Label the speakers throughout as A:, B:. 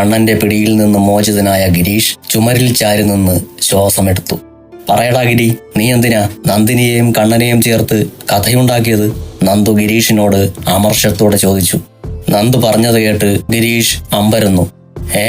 A: കണ്ണന്റെ പിടിയിൽ നിന്ന് മോചിതനായ ഗിരീഷ് ചുമരിൽ ചാരി നിന്ന് ശ്വാസമെടുത്തു പറയടാ ഗിരി നീ എന്തിനാ നന്ദിനിയെയും കണ്ണനെയും ചേർത്ത് കഥയുണ്ടാക്കിയത്? നന്ദു ഗിരീഷിനോട് അമർഷത്തോടെ ചോദിച്ചു. നന്ദു പറഞ്ഞത് കേട്ട് ഗിരീഷ് അമ്പരന്നു. ഏ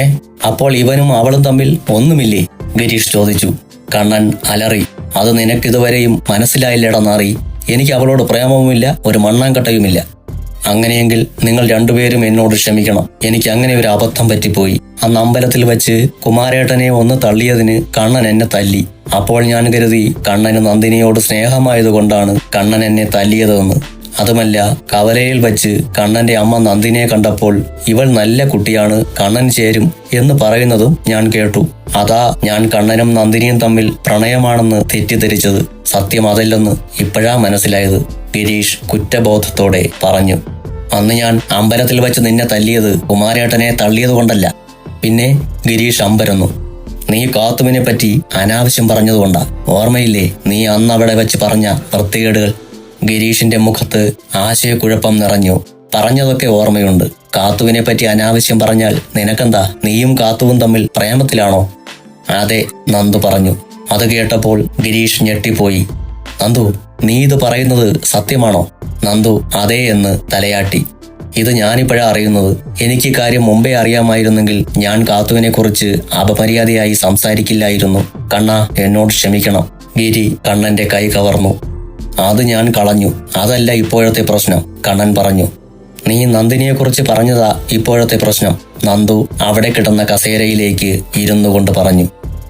A: അപ്പോൾ ഇവനും അവളും തമ്മിൽ ഒന്നുമില്ലേ? ഗിരീഷ് ചോദിച്ചു. കണ്ണൻ അലറി. അത് നിനക്കിതുവരെയും മനസ്സിലായില്ലടന്നാറി എനിക്ക് അവളോട് പ്രേമവുമില്ല ഒരു മണ്ണാങ്കട്ടയുമില്ല. അങ്ങനെയെങ്കിൽ നിങ്ങൾ രണ്ടുപേരും എന്നോട് ക്ഷമിക്കണം. എനിക്ക് അങ്ങനെ ഒരു അബദ്ധം പറ്റിപ്പോയി. അന്ന് അമ്പലത്തിൽ വെച്ച് കുമാരേട്ടനെ ഒന്ന് തള്ളിയതിന് കണ്ണൻ എന്നെ തല്ലി. അപ്പോൾ ഞാൻ കരുതി കണ്ണന് നന്ദിനിയോട് സ്നേഹമായതുകൊണ്ടാണ് കണ്ണൻ എന്നെ തല്ലിയതെന്ന്. അതുമല്ല കവലയിൽ വച്ച് കണ്ണന്റെ അമ്മ നന്ദിനിയെ കണ്ടപ്പോൾ ഇവൾ നല്ല കുട്ടിയാണ് കണ്ണൻ ചേരും എന്ന് പറയുന്നതും ഞാൻ കേട്ടു. അതാ ഞാൻ കണ്ണനും നന്ദിനിയും തമ്മിൽ പ്രണയമാണെന്ന് തെറ്റിദ്ധരിച്ചത്. സത്യം അതല്ലെന്ന് ഇപ്പോഴാ മനസ്സിലായത്. ഗിരീഷ് കുറ്റബോധത്തോടെ പറഞ്ഞു അന്ന് ഞാൻ അമ്പലത്തിൽ വെച്ച് നിന്നെ തല്ലിയത് കുമാരേട്ടനെ തള്ളിയത് കൊണ്ടല്ല. പിന്നെ ഗിരീഷ് അമ്പരന്നു. നീ കാത്തുവിനെ പറ്റി അനാവശ്യം പറഞ്ഞതുകൊണ്ടാ ഓർമ്മയില്ലേ നീ അന്ന് അവിടെ വെച്ച് പറഞ്ഞ വൃത്തികേടുകൾ? ഗിരീഷിന്റെ മുഖത്ത് ആശയക്കുഴപ്പം നിറഞ്ഞു. പറഞ്ഞതൊക്കെ ഓർമ്മയുണ്ട്. കാത്തുവിനെ പറ്റി അനാവശ്യം പറഞ്ഞാൽ നിനക്കെന്താ നീയും കാത്തുവും തമ്മിൽ പ്രേമത്തിലാണോ? അതെ നന്ദു പറഞ്ഞു. അത് കേട്ടപ്പോൾ ഗിരീഷ് ഞെട്ടിപ്പോയി. നന്ദു നീ ഇത് പറയുന്നത് സത്യമാണോ? നന്ദു അതെ എന്ന് തലയാട്ടി. ഇത് ഞാനിപ്പോഴാ അറിയുന്നത്. എനിക്ക് കാര്യം മുമ്പേ അറിയാമായിരുന്നെങ്കിൽ ഞാൻ കാത്തുവിനെ കുറിച്ച് അപമര്യാദയായി സംസാരിക്കില്ലായിരുന്നു. കണ്ണ എന്നോട് ക്ഷമിക്കണം. ഗിരി കണ്ണന്റെ കൈ കവർന്നു. അത് ഞാൻ കളഞ്ഞു. അതല്ല ഇപ്പോഴത്തെ പ്രശ്നം കണ്ണൻ പറഞ്ഞു. നീ നന്ദിനിയെക്കുറിച്ച് പറഞ്ഞതാ ഇപ്പോഴത്തെ പ്രശ്നം നന്ദു അവിടെ കിടന്ന കസേരയിലേക്ക് ഇരുന്നു കൊണ്ട് പറഞ്ഞു.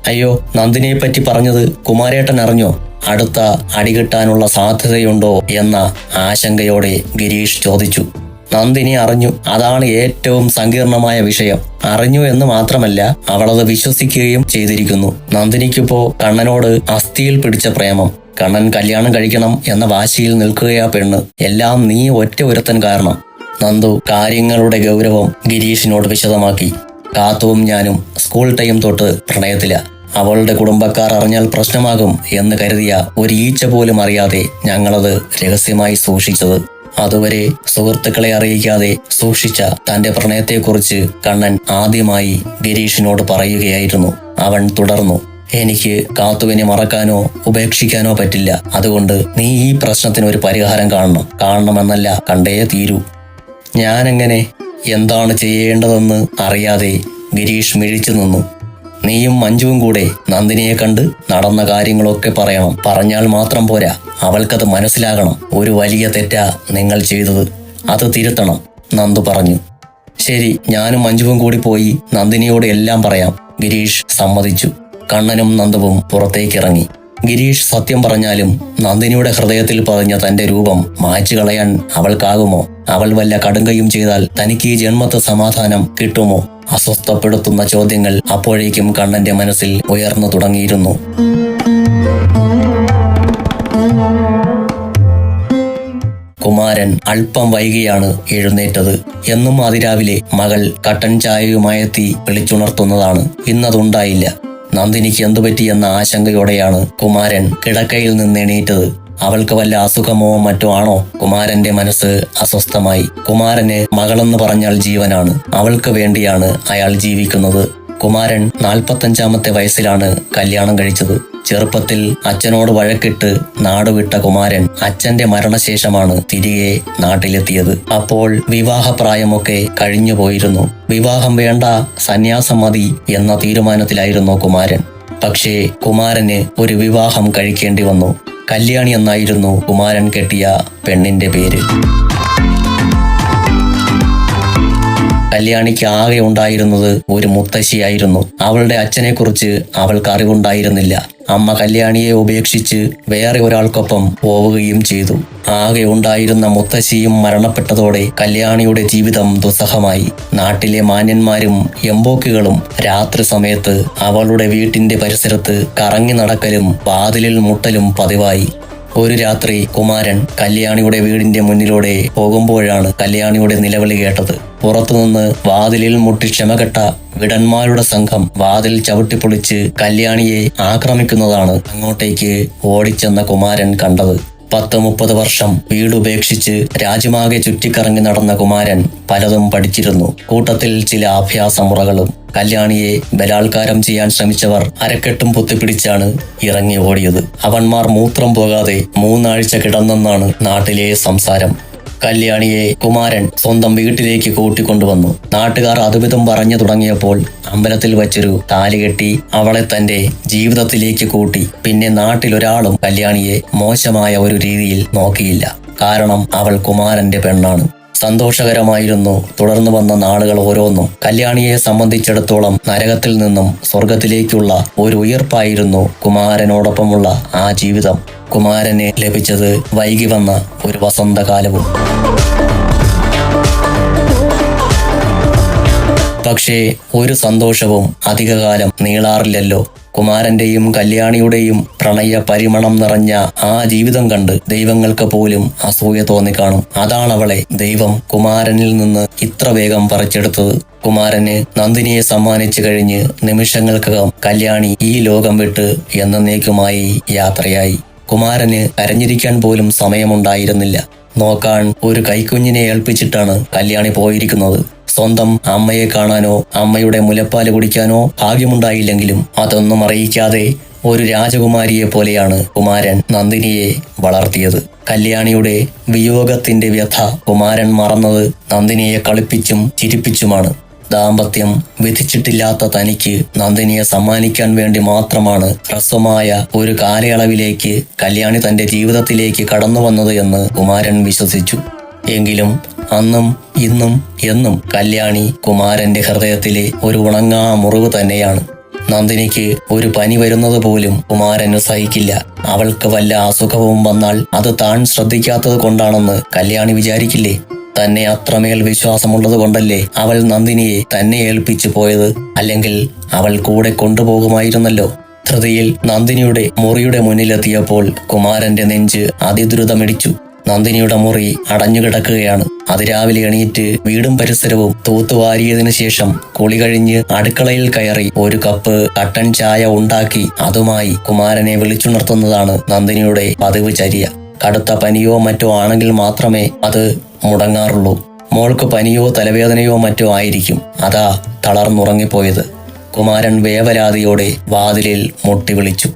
A: അയ്യോ നന്ദിനിയെ പറ്റി പറഞ്ഞത് കുമാരേട്ടൻ അറിഞ്ഞോ അടുത്ത അടികിട്ടാനുള്ള സാധ്യതയുണ്ടോ എന്ന ആശങ്കയോടെ ഗിരീഷ് ചോദിച്ചു. നന്ദിനി അറിഞ്ഞു. അതാണ് ഏറ്റവും സങ്കീർണമായ വിഷയം. അറിഞ്ഞു എന്ന് മാത്രമല്ല അവളത് വിശ്വസിക്കുകയും ചെയ്തിരിക്കുന്നു. നന്ദിനിക്കിപ്പോ കണ്ണനോട് അസ്ഥിയിൽ പിടിച്ച പ്രേമം. കണ്ണൻ കല്യാണം കഴിക്കണം എന്ന വാശിയിൽ നിൽക്കുകയാ പെണ്ണ്. എല്ലാം നീ ഒറ്റ ഒരുത്തൻ കാരണം. നന്ദു കാര്യങ്ങളുടെ ഗൗരവം ഗിരീഷിനോട് വിശദമാക്കി. കാത്തുവും ഞാനും സ്കൂൾ ടൈം തൊട്ട് പ്രണയത്തില. അവളുടെ കുടുംബക്കാർ അറിഞ്ഞാൽ പ്രശ്നമാകും എന്ന് കരുതിയ ഒരു ഈച്ച പോലും അറിയാതെ ഞങ്ങളത് രഹസ്യമായി സൂക്ഷിച്ചത്. അതുവരെ സുഹൃത്തുക്കളെ അറിയിക്കാതെ സൂക്ഷിച്ച തന്റെ പ്രണയത്തെക്കുറിച്ച് കണ്ണൻ ആദ്യമായി ഗിരീഷിനോട് പറയുകയായിരുന്നു. അവൻ തുടർന്നു എനിക്ക് കാത്തുവിനെ മറക്കാനോ ഉപേക്ഷിക്കാനോ പറ്റില്ല. അതുകൊണ്ട് നീ ഈ പ്രശ്നത്തിന് ഒരു പരിഹാരം കാണണം. കാണണമെന്നല്ല കണ്ടേ തീരൂ. ഞാനെങ്ങനെ എന്താണ് ചെയ്യേണ്ടതെന്ന് അറിയാതെ ഗിരീഷ് മിഴിച്ചു നിന്നു. നീയും മഞ്ജുവും കൂടെ നന്ദിനിയെ കണ്ട് നടന്ന കാര്യങ്ങളൊക്കെ പറയണം. പറഞ്ഞാൽ മാത്രം പോരാ. അവൾക്കത് മനസ്സിലാകണം. ഒരു വലിയ തെറ്റാ നിങ്ങൾ ചെയ്തത്. അത് തിരുത്തണം നന്ദു പറഞ്ഞു. ശരി ഞാനും മഞ്ജുവും കൂടി പോയി നന്ദിനിയോട് എല്ലാം പറയാം. ഗിരീഷ് സമ്മതിച്ചു. കണ്ണനും നന്ദുവും പുറത്തേക്കിറങ്ങി. ഗിരീഷ് സത്യം പറഞ്ഞാലും നന്ദിനിയുടെ ഹൃദയത്തിൽ പതിഞ്ഞ തന്റെ രൂപം മായ്ച്ചു കളയാൻ അവൾക്കാകുമോ? അവൾ വല്ല കടുങ്കയും ചെയ്താൽ തനിക്ക് ഈ ജന്മത്തെ സമാധാനം കിട്ടുമോ? അസ്വസ്ഥപ്പെടുത്തുന്ന ചോദ്യങ്ങൾ അപ്പോഴേക്കും കണ്ണന്റെ മനസ്സിൽ ഉയർന്നു തുടങ്ങിയിരുന്നു. കുമാരൻ അല്പം വൈകിയാണ് എഴുന്നേറ്റത്. എന്നും അതിരാവിലെ മകൾ കട്ടൻ ചായയുമായെത്തി വിളിച്ചുണർത്തുന്നതാണ്. ഇന്നതുണ്ടായില്ല. നന്ദിനിക്ക് എന്തു പറ്റിയെന്ന ആശങ്കയോടെയാണ് കുമാരൻ കിടക്കയിൽ നിന്ന് എണീറ്റത്. അവൾക്ക് വല്ല അസുഖമോ മറ്റോ ആണോ? കുമാരന്റെ മനസ്സ് അസ്വസ്ഥമായി. കുമാരന് മകളെന്ന് പറഞ്ഞാൽ ജീവനാണ്. അവൾക്ക് വേണ്ടിയാണ് അയാൾ ജീവിക്കുന്നത്. കുമാരൻ നാൽപ്പത്തഞ്ചാമത്തെ വയസ്സിലാണ് കല്യാണം കഴിച്ചത്. ചെറുപ്പത്തിൽ അച്ഛനോട് വഴക്കിട്ട് നാടുവിട്ട കുമാരൻ അച്ഛന്റെ മരണശേഷമാണ് തിരികെ നാട്ടിലെത്തിയത്. അപ്പോൾ വിവാഹപ്രായമൊക്കെ കഴിഞ്ഞു പോയിരുന്നു. വിവാഹം വേണ്ട സന്യാസം മതി എന്ന തീരുമാനത്തിലായിരുന്നു കുമാരൻ. പക്ഷേ കുമാരന് ഒരു വിവാഹം കഴിക്കേണ്ടി വന്നു. കല്യാണി എന്നായിരുന്നു കുമാരൻ കെട്ടിയ പെണ്ണിന്റെ പേര്. കല്യാണിക്ക് ആകെ ഉണ്ടായിരുന്നത് ഒരു മുത്തശ്ശിയായിരുന്നു. അവളുടെ അച്ഛനെക്കുറിച്ച് അവൾക്ക് അറിവുണ്ടായിരുന്നില്ല. അമ്മ കല്യാണിയെ ഉപേക്ഷിച്ച് വേറെ ഒരാൾക്കൊപ്പം പോവുകയും ചെയ്തു. ആകെ ഉണ്ടായിരുന്ന മുത്തശ്ശിയും മരണപ്പെട്ടതോടെ കല്യാണിയുടെ ജീവിതം ദുസ്സഹമായി. നാട്ടിലെ മാന്യന്മാരും എംബോക്കുകളും രാത്രി സമയത്ത് അവളുടെ വീട്ടിന്റെ പരിസരത്ത് കറങ്ങി നടക്കലും വാതിലിൽ മുട്ടലും പതിവായി. ഒരു രാത്രി കുമാരൻ കല്യാണിയുടെ വീടിന്റെ മുന്നിലൂടെ പോകുമ്പോഴാണ് കല്യാണിയുടെ നിലവിളി കേട്ടത്. പുറത്തുനിന്ന് വാതിലിൽ മുട്ടി ക്ഷമകെട്ട വിടന്മാരുടെ സംഘം വാതിൽ ചവിട്ടിപ്പൊളിച്ച് കല്യാണിയെ ആക്രമിക്കുന്നതാണ് അങ്ങോട്ടേക്ക് ഓടിച്ചെന്ന കുമാരൻ കണ്ടത്. പത്ത് മുപ്പത് വർഷം വീടുപേക്ഷിച്ച് രാജ്യമാകെ ചുറ്റിക്കറങ്ങി നടന്ന കുമാരൻ പലതും പഠിച്ചിരുന്നു. കൂട്ടത്തിൽ ചില അഭ്യാസ മുറകളും കല്യാണിയെ ബലാത്കാരം ചെയ്യാൻ ശ്രമിച്ചവർ അരക്കെട്ടും പൊത്തിപ്പിടിച്ചാണ് ഇറങ്ങി ഓടിയത്. അവന്മാർ മൂത്രം പോകാതെ മൂന്നാഴ്ച കിടന്നെന്നാണ് നാട്ടിലെ സംസാരം. കല്യാണിയെ കുമാരൻ സ്വന്തം വീട്ടിലേക്ക് കൂട്ടിക്കൊണ്ടുവന്നു. നാട്ടുകാർ അതുവിധം പറഞ്ഞു തുടങ്ങിയപ്പോൾ അമ്പലത്തിൽ വച്ചൊരു താലി കെട്ടി അവളെ തന്റെ ജീവിതത്തിലേക്ക് കൂട്ടി. പിന്നെ നാട്ടിലൊരാളും കല്യാണിയെ മോശമായ ഒരു രീതിയിൽ നോക്കിയില്ല. കാരണം അവൾ കുമാരന്റെ പെണ്ണാണ്. സന്തോഷകരമായിരുന്നു തുടർന്നു വന്ന നാളുകൾ ഓരോന്നും. കല്യാണിയെ സംബന്ധിച്ചിടത്തോളം നരകത്തിൽ നിന്നും സ്വർഗത്തിലേക്കുള്ള ഒരു ഉയർപ്പായിരുന്നു കുമാരനോടൊപ്പമുള്ള ആ ജീവിതം. കുമാരന് ലഭിച്ചത് വൈകി വന്ന ഒരു വസന്തകാലവും. പക്ഷേ ഒരു സന്തോഷവും അധികകാലം നീളാറില്ലല്ലോ. കുമാരന്റെയും കല്യാണിയുടെയും പ്രണയ പരിമണം നിറഞ്ഞ ആ ജീവിതം കണ്ട് ദൈവങ്ങൾക്ക് പോലും അസൂയ തോന്നിക്കാണും അതാണവളെ ദൈവം കുമാരനിൽ നിന്ന് ഇത്ര വേഗം പറിച്ചെടുത്തത്. കുമാരന് നന്ദിനിയെ സമ്മാനിച്ചു കഴിഞ്ഞ് നിമിഷങ്ങൾക്കകം കല്യാണി ഈ ലോകം വിട്ട് എന്നേക്കുമായി യാത്രയായി. കുമാരന് കരഞ്ഞിരിക്കാൻ പോലും സമയമുണ്ടായിരുന്നില്ല. നോക്കാൻ ഒരു കൈക്കുഞ്ഞിനെ ഏൽപ്പിച്ചിട്ടാണ് കല്യാണി പോയിരിക്കുന്നത്. സ്വന്തം അമ്മയെ കാണാനോ അമ്മയുടെ മുലപ്പാൽ കുടിക്കാനോ ഭാഗ്യമുണ്ടായില്ലെങ്കിലും അതൊന്നും അറിയിക്കാതെ ഒരു രാജകുമാരിയെ പോലെയാണ് കുമാരൻ നന്ദിനിയെ വളർത്തിയത്. കല്യാണിയുടെ വിയോഗത്തിന്റെ വ്യഥ കുമാരൻ മറന്നത് നന്ദിനിയെ കളിപ്പിച്ചും ചിരിപ്പിച്ചുമാണ്. ദാമ്പത്യം വിധിച്ചിട്ടില്ലാത്ത തനിക്ക് നന്ദിനിയെ സമ്മാനിക്കാൻ വേണ്ടി മാത്രമാണ് ഹ്രസ്വമായ ഒരു കാലയളവിലേക്ക് കല്യാണി തന്റെ ജീവിതത്തിലേക്ക് കടന്നു വന്നത് എന്ന് കുമാരൻ വിശ്വസിച്ചു. എങ്കിലും അന്നും ഇന്നും എന്നും കല്യാണി കുമാരന്റെ ഹൃദയത്തിലെ ഒരു ഉണങ്ങാ മുറിവ് തന്നെയാണ്. നന്ദിനിക്ക് ഒരു പനി വരുന്നത് പോലും കുമാരന് സഹിക്കില്ല. അവൾക്ക് വല്ല അസുഖവും വന്നാൽ അത് താൻ ശ്രദ്ധിക്കാത്തത് കൊണ്ടാണെന്ന് കല്യാണി വിചാരിക്കില്ലേ? തന്നെ അത്രമേൽ വിശ്വാസമുള്ളത് കൊണ്ടല്ലേ അവൾ നന്ദിനിയെ തന്നെ ഏൽപ്പിച്ചു പോയത്? അല്ലെങ്കിൽ അവൾ കൂടെ കൊണ്ടുപോകുമായിരുന്നല്ലോ. ധൃതിയിൽ നന്ദിനിയുടെ മുറിയുടെ മുന്നിലെത്തിയപ്പോൾ കുമാരന്റെ നെഞ്ച് അതിദ്രുതമിടിച്ചു. നന്ദിനിയുടെ മുറി അടഞ്ഞുകിടക്കുകയാണ്. അതിരാവിലെ എണീറ്റ് വീടും പരിസരവും തൂത്തുവാരിയതിനു ശേഷം കുളി കഴിഞ്ഞ് അടുക്കളയിൽ കയറി ഒരു കപ്പ് കട്ടൻ ചായ ഉണ്ടാക്കി അതുമായി കുമാരനെ വിളിച്ചുണർത്തുന്നതാണ് നന്ദിനിയുടെ പതിവ് ചര്യ. കടുത്ത പനിയോ മറ്റോ ആണെങ്കിൽ മാത്രമേ അത് മുടങ്ങാറുള്ളൂ. മോൾക്ക് പനിയോ തലവേദനയോ മറ്റോ ആയിരിക്കും. അതാ തളർന്നുറങ്ങിപ്പോയത്. കുമാരൻ വേവലാതിയോടെ വാതിലിൽ മുട്ടി വിളിച്ചു.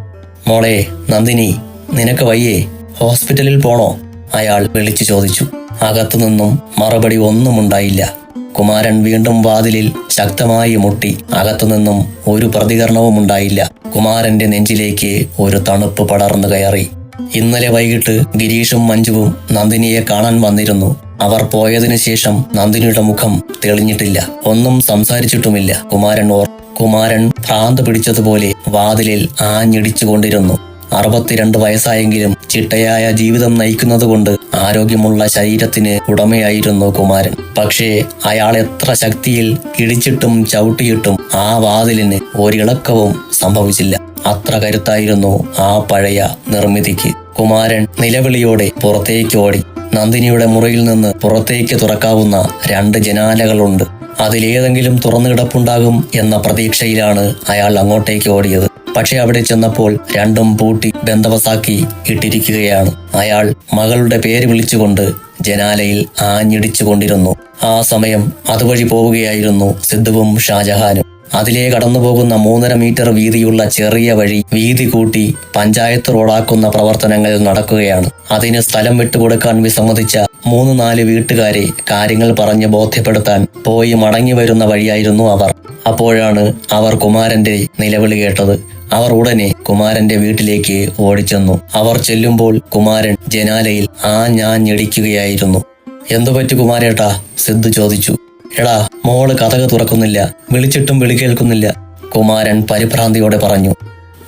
A: മോളെ നന്ദിനി നിനക്ക് വയ്യേ? ഹോസ്പിറ്റലിൽ പോണോ? അയാൾ വിളിച്ചു ചോദിച്ചു. അകത്തുനിന്നും മറുപടി ഒന്നുമുണ്ടായില്ല. കുമാരൻ വീണ്ടും വാതിലിൽ ശക്തമായി മുട്ടി. അകത്തുനിന്നും ഒരു പ്രതികരണവും ഉണ്ടായില്ല. കുമാരന്റെ നെഞ്ചിലേക്ക് ഒരു തണുപ്പ് പടർന്നു കയറി. ഇന്നലെ വൈകിട്ട് ഗിരീഷും മഞ്ജുവും നന്ദിനിയെ കാണാൻ വന്നിരുന്നു. അവർ പോയതിനു ശേഷം നന്ദിനിയുടെ മുഖം തെളിഞ്ഞിട്ടില്ല. ഒന്നും സംസാരിച്ചിട്ടുമില്ല. കുമാരൻ ഓർ കുമാരൻ ഭ്രാന്ത് പിടിച്ചതുപോലെ വാതിലിൽ ആഞ്ഞിടിച്ചുകൊണ്ടിരുന്നു. അറുപത്തിരണ്ട് വയസ്സായെങ്കിലും ചിട്ടയായ ജീവിതം നയിക്കുന്നതുകൊണ്ട് ആരോഗ്യമുള്ള ശരീരത്തിന് ഉടമയായിരുന്നു കുമാരൻ. പക്ഷേ അയാൾ എത്ര ശക്തിയിൽ ഇടിച്ചിട്ടും ചവിട്ടിയിട്ടും ആ വാതിലിന് ഒരിളക്കവും സംഭവിച്ചില്ല. അത്ര കരുത്തായിരുന്നു ആ പഴയ നിർമ്മിതിക്ക്. കുമാരൻ നിലവിളിയോടെ പുറത്തേക്ക് ഓടി. നന്ദിനിയുടെ മുറിയിൽ നിന്ന് പുറത്തേക്ക് തുറക്കാവുന്ന രണ്ട് ജനാലകളുണ്ട്. അതിലേതെങ്കിലും തുറന്നു കിടപ്പുണ്ടാകും എന്ന പ്രതീക്ഷയിലാണ് അയാൾ അങ്ങോട്ടേക്ക് ഓടിയത്. പക്ഷെ അവിടെ ചെന്നപ്പോൾ രണ്ടും പൂട്ടി ബന്ധവസാക്കി ഇട്ടിരിക്കുകയാണ്. അയാൾ മകളുടെ പേര് വിളിച്ചുകൊണ്ട് ജനാലയിൽ ആഞ്ഞിടിച്ചുകൊണ്ടിരുന്നു. ആ സമയം അതുവഴി പോവുകയായിരുന്നു സിദ്ധുവും ഷാജഹാനും. അതിലേ കടന്നുപോകുന്ന മൂന്നര മീറ്റർ വീതിയുള്ള ചെറിയ വഴി വീതി കൂട്ടി പഞ്ചായത്ത് റോഡാക്കുന്ന പ്രവർത്തനങ്ങൾ നടക്കുകയാണ്. അതിന് സ്ഥലം വിട്ടുകൊടുക്കാൻ വിസമ്മതിച്ച മൂന്ന് നാല് വീട്ടുകാരെ കാര്യങ്ങൾ പറഞ്ഞ് ബോധ്യപ്പെടുത്താൻ പോയി മടങ്ങി വരുന്ന വഴിയായിരുന്നു അവർ. അപ്പോഴാണ് അവർ കുമാരന്റെ നിലവിളി കേട്ടത്. അവർ ഉടനെ കുമാരന്റെ വീട്ടിലേക്ക് ഓടിച്ചെന്നു. അവർ ചെല്ലുമ്പോൾ കുമാരൻ ജനാലയിൽ ആ ഞാൻ ഞെടിക്കുകയായിരുന്നു എന്തു പറ്റി കുമാരേട്ടാ? സിദ്ധു ചോദിച്ചു. എടാ മോൾ കഥക തുറക്കുന്നില്ല. വിളിച്ചിട്ടും വിളി കേൾക്കുന്നില്ല കുമാരൻ പരിഭ്രാന്തിയോടെ പറഞ്ഞു.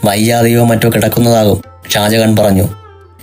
A: വയ്യാതെയോ മറ്റോ കിടക്കുന്നതാകും ഷാജഹാൻ പറഞ്ഞു.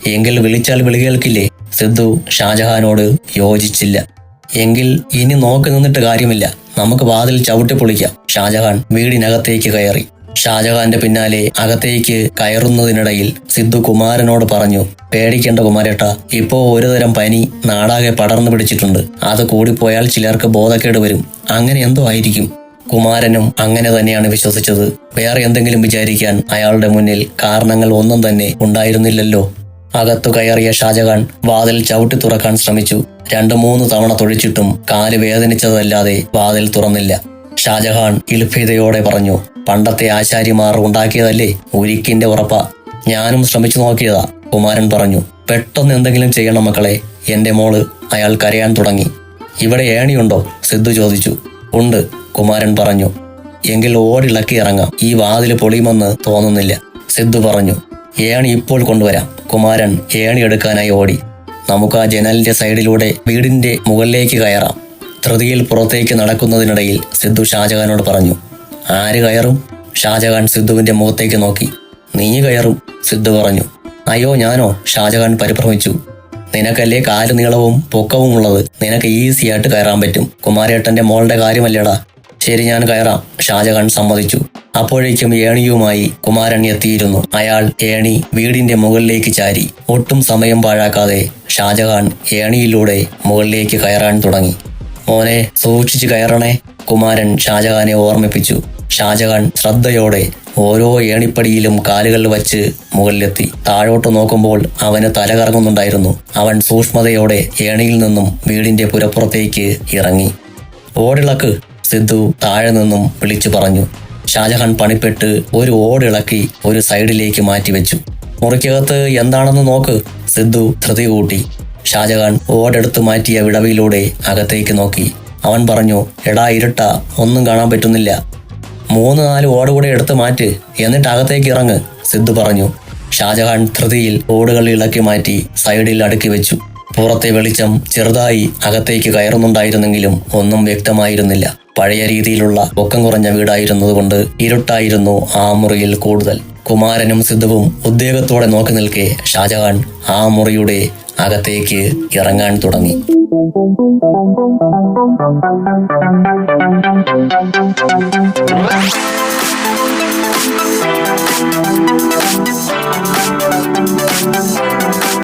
A: എങ്കിൽ വിളിച്ചാൽ വിളി കേൾക്കില്ലേ സിദ്ധു ഷാജഹാനോട് യോജിച്ചില്ല. എങ്കിൽ ഇനി നോക്കി നിന്നിട്ട് കാര്യമില്ല. നമുക്ക് വാതിൽ ചവിട്ടി പൊളിക്കാം. ഷാജഹാൻ വീടിനകത്തേക്ക് കയറി. ഷാജഹാന്റെ പിന്നാലെ അകത്തേക്ക് കയറുന്നതിനിടയിൽ സിദ്ധു കുമാരനോട് പറഞ്ഞു പേടിക്കേണ്ട കുമാരേട്ട ഇപ്പോ ഒരുതരം പനി നാടാകെ പടർന്നു പിടിച്ചിട്ടുണ്ട്. അത് കൂടിപ്പോയാൽ ചിലർക്ക് ബോധക്കേട് വരും. അങ്ങനെ എന്തോ ആയിരിക്കും. കുമാരനും അങ്ങനെ തന്നെയാണ് വിശ്വസിച്ചത്. വേറെ എന്തെങ്കിലും വിചാരിക്കാൻ അയാളുടെ മുന്നിൽ കാരണങ്ങൾ ഒന്നും തന്നെ ഉണ്ടായിരുന്നില്ലല്ലോ. അകത്തു കയറിയ ഷാജഹാൻ വാതിൽ ചവിട്ടി തുറക്കാൻ ശ്രമിച്ചു. രണ്ടു മൂന്ന് തവണ തൊഴിച്ചിട്ടും കാൽ വേദനിച്ചതല്ലാതെ വാതിൽ തുറന്നില്ല. ഷാജഹാൻ ഇൽഫിതയോടെ പറഞ്ഞു പണ്ടത്തെ ആശാരിമാർ ഉണ്ടാക്കിയതല്ലേ? ഉരിക്കിന്റെ ഉറപ്പ. ഞാനും ശ്രമിച്ചു നോക്കിയതാ കുമാരൻ പറഞ്ഞു. പെട്ടെന്ന് എന്തെങ്കിലും ചെയ്യണം മക്കളെ എന്റെ മോൾ അയാൾ കരയാൻ തുടങ്ങി. ഇവിടെ ഏണിയുണ്ടോ? സിദ്ധു ചോദിച്ചു. ഉണ്ട് കുമാരൻ പറഞ്ഞു. എങ്കിൽ ഓടിളക്കി ഇറങ്ങാം. ഈ വാതിൽ പൊളിയുമെന്ന് തോന്നുന്നില്ല. സിദ്ധു പറഞ്ഞു. ഏണി ഇപ്പോൾ കൊണ്ടുവരാം. കുമാരൻ ഏണി എടുക്കാനായി ഓടി. നമുക്ക് ആ ജനലിന്റെ സൈഡിലൂടെ വീടിന്റെ മുകളിലേക്ക് കയറാം. ധൃതിയിൽ പുറത്തേക്ക് നടക്കുന്നതിനിടയിൽ സിദ്ധു ഷാജഹാനോട് പറഞ്ഞു. ആര് കയറും? ഷാജഹാൻ സിദ്ധുവിന്റെ മുഖത്തേക്ക് നോക്കി. നീ കയറും സിദ്ധു പറഞ്ഞു. അയ്യോ ഞാനോ? ഷാജഹാൻ പരിഭ്രമിച്ചു. നിനക്കല്ലേ കാൽ നീളവും പൊക്കവും ഉള്ളത്? നിനക്ക് ഈസി ആയിട്ട് കയറാൻ പറ്റും. കുമാരേട്ടന്റെ മോളുടെ കാര്യമല്ലേടാ. ശരി ഞാൻ കയറാം ഷാജഹാൻ സമ്മതിച്ചു. അപ്പോഴേക്കും ഏണിയുമായി കുമാരൻ എത്തിയിരുന്നു. അയാൾ ഏണി വീടിന്റെ മുകളിലേക്ക് ചാരി. ഒട്ടും സമയം പാഴാക്കാതെ ഷാജഹാൻ ഏണിയിലൂടെ മുകളിലേക്ക് കയറാൻ തുടങ്ങി. മോനെ സൂക്ഷിച്ചു കയറണേ. കുമാരൻ ഷാജഹാനെ ഓർമ്മിപ്പിച്ചു. ഷാജഹാൻ ശ്രദ്ധയോടെ ഓരോ ഏണിപ്പടിയിലും കാലുകൾ വച്ച് മുകളിലെത്തി. താഴോട്ട് നോക്കുമ്പോൾ അവന് തല കറങ്ങുന്നുണ്ടായിരുന്നു. അവൻ സൂക്ഷ്മതയോടെ ഏണിയിൽ നിന്നും വീടിന്റെ പുരപ്പുറത്തേക്ക് ഇറങ്ങി. ഓടിളക്ക് സിദ്ധു താഴെ നിന്നും വിളിച്ചു പറഞ്ഞു. ഷാജഹാൻ പണിപ്പെട്ട് ഒരു ഓടിളക്കി ഒരു സൈഡിലേക്ക് മാറ്റിവെച്ചു. മുറിക്കകത്ത് എന്താണെന്ന് നോക്ക് സിദ്ധു ധൃതി കൂട്ടി. ഷാജഹാൻ ഓടെടുത്ത് മാറ്റിയ വിടവിലൂടെ അകത്തേക്ക് നോക്കി. അവൻ പറഞ്ഞു എടാ ഇരുട്ട ഒന്നും കാണാൻ പറ്റുന്നില്ല. മൂന്ന് നാല് ഓട് കൂടെ എടുത്ത് മാറ്റ് എന്നിട്ട് അകത്തേക്ക് ഇറങ്ങ് സിദ്ധു പറഞ്ഞു. ഷാജഹാൻ ധൃതിയിൽ ഓടുകൾ ഇളക്കി മാറ്റി സൈഡിൽ അടുക്കി വെച്ചു. പുറത്തെ വെളിച്ചം ചെറുതായി അകത്തേക്ക് കയറുന്നുണ്ടായിരുന്നെങ്കിലും ഒന്നും വ്യക്തമായിരുന്നില്ല. പഴയ രീതിയിലുള്ള പൊക്കം കുറഞ്ഞ വീടായിരുന്നതുകൊണ്ട് ഇരുട്ടായിരുന്നു ആ മുറിയിൽ കൂടുതൽ. കുമാരനും സിദ്ധുവും ഉദ്വേഗത്തോടെ നോക്കി നിൽക്കെ ഷാജഹാൻ ആ മുറിയുടെ അകത്തേക്ക് ഇറങ്ങാൻ തുടങ്ങി
B: Thank you.